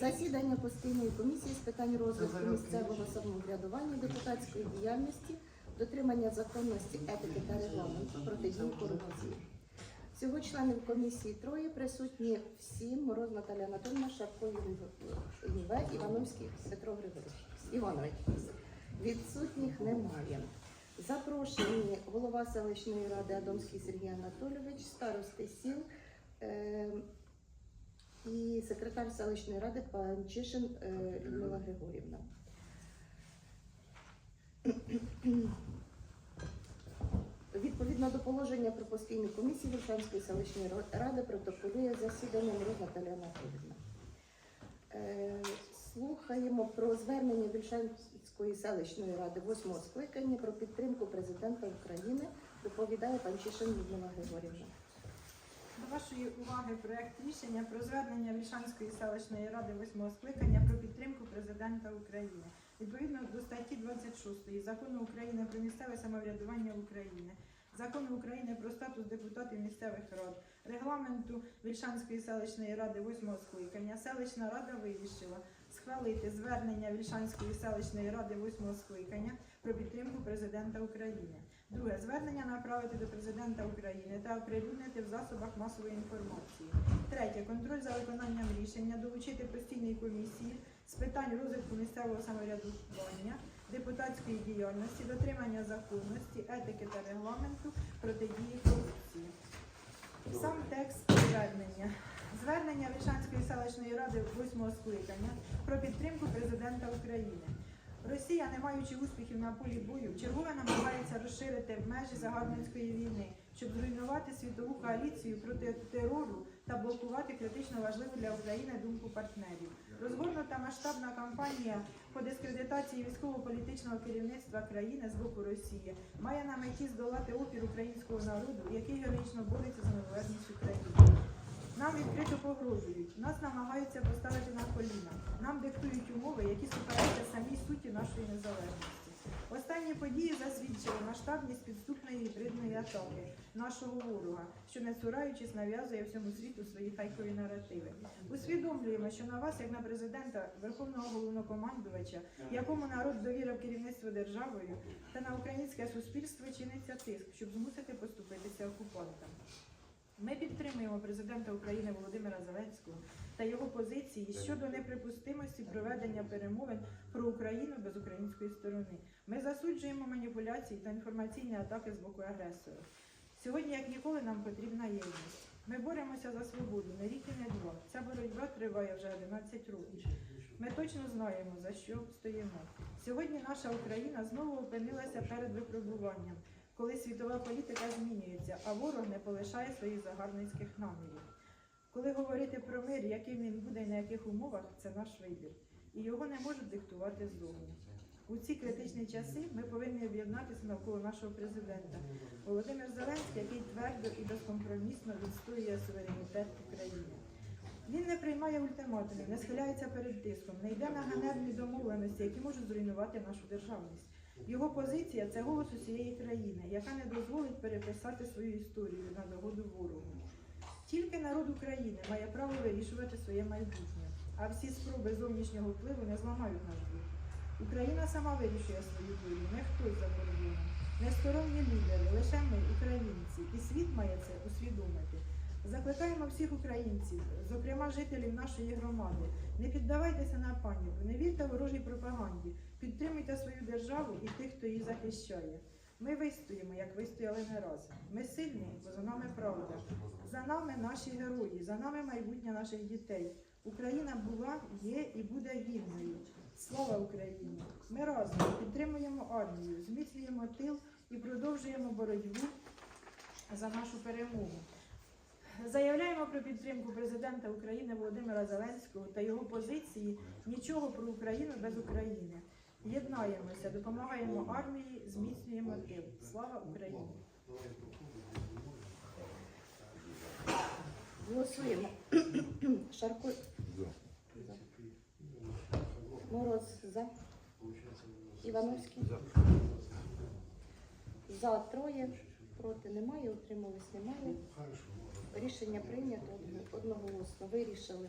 Засідання постійної комісії з питань розвитку місцевого самоврядування, депутатської діяльності, дотримання законності, етики та регламенту, протидії корупції. Всього членів комісії троє присутні всі Мороз Наталя Анатольовна, Шапко Єве, Івановський Петро Григорович. Іванович. Відсутніх немає. Запрошені голова селищної ради Адомський Сергій Анатолійович, старости сіл секретар селищної ради Панчишин е, Людмила Григорівна. Відповідно до положення про постійну комісію Вільшанської селищної ради протоколює засідання Мороз Наталія Анатолівна. Е, Слухаємо про звернення Вільшанської селищної ради восьмого скликання про підтримку президента України. Доповідає Панчишин Людмила Григорівна. Вашої уваги проект рішення про звернення Вільшанської селищної ради восьмого скликання про підтримку президента України. Відповідно до статті 26 закону України про місцеве самоврядування України, закону України про статус депутатів місцевих рад, регламенту Вільшанської селищної ради восьмого скликання, селищна рада вирішила схвалити звернення Вільшанської селищної ради восьмого скликання про підтримку президента України. Друге звернення направити до президента України та оприлюднити в засобах масової інформації. Третє контроль за виконанням рішення долучити постійній комісії з питань розвитку місцевого самоврядування, депутатської діяльності, дотримання законності, етики та регламенту, протидії корупції. Сам текст звернення. Звернення Вільшанської селищної ради восьмого скликання про підтримку президента України. Росія, не маючи успіхів на полі бою, вчергове намагається розширити межі загарбницької війни, щоб зруйнувати світову коаліцію проти терору та блокувати критично важливу для України думку партнерів. Розгорнута масштабна кампанія по дискредитації військово-політичного керівництва країни з боку Росії має на меті здолати опір українського народу, який героїчно бореться за незалежність України. Нам відкрито погрожують, нас намагаються поставити на коліна. Нам диктують умови, які суперечать самій суті нашої незалежності. Останні події засвідчили масштабність підступної гібридної атаки нашого ворога, що не цураючись нав'язує всьому світу свої хайкові наративи. Усвідомлюємо, що на вас, як на президента, верховного головнокомандувача, якому народ довірив керівництво державою, та на українське суспільство чиниться тиск, щоб змусити поступитися окупантам. Ми підтримуємо президента України Володимира Зеленського та його позиції щодо неприпустимості проведення перемовин про Україну без української сторони. Ми засуджуємо маніпуляції та інформаційні атаки з боку агресора. Сьогодні, як ніколи, нам потрібна єдність. Ми боремося за свободу, не рік і не два. Ця боротьба триває вже 11 років. Ми точно знаємо, за що стоїмо. Сьогодні наша Україна знову опинилася перед випробуванням, коли світова політика змінюється, а ворог не полишає своїх загарбницьких намірів. Коли говорити про мир, яким він буде і на яких умовах, це наш вибір. І його не можуть диктувати ззовні. У ці критичні часи ми повинні об'єднатися навколо нашого президента Володимир Зеленський, який твердо і безкомпромісно відстоює суверенітет України. Він не приймає ультиматумів, не схиляється перед тиском, не йде на ганебні домовленості, які можуть зруйнувати нашу державність. Його позиція це голос усієї країни, яка не дозволить переписати свою історію на догоду ворогу. Тільки народ України має право вирішувати своє майбутнє, а всі спроби зовнішнього впливу не зламають наш дух. Україна сама вирішує свою долю, не хтось за кордоном, не сторонні лідери, лише ми, українці, і світ має це усвідомити. Закликаємо всіх українців, зокрема жителів нашої громади, не піддавайтеся на паніку, не вірте ворожій пропаганді, підтримуйте свою державу і тих, хто її захищає. Ми вистоїмо, як вистояли не раз. Ми сильні, бо за нами правда. За нами наші герої, за нами майбутнє наших дітей. Україна була, є і буде вільною. Слава Україні! Ми разом підтримуємо армію, зміцнюємо тил і продовжуємо боротьбу за нашу перемогу. Заявляємо про підтримку президента України Володимира Зеленського та його позиції нічого про Україну без України. Єднаємося, допомагаємо армії, зміцнюємо тил. Слава Україні! Голосуємо. Шарко. Мороз за. Івановський. За троє. Проти немає, утримались немає. Рішення прийнято одноголосно. Вирішили.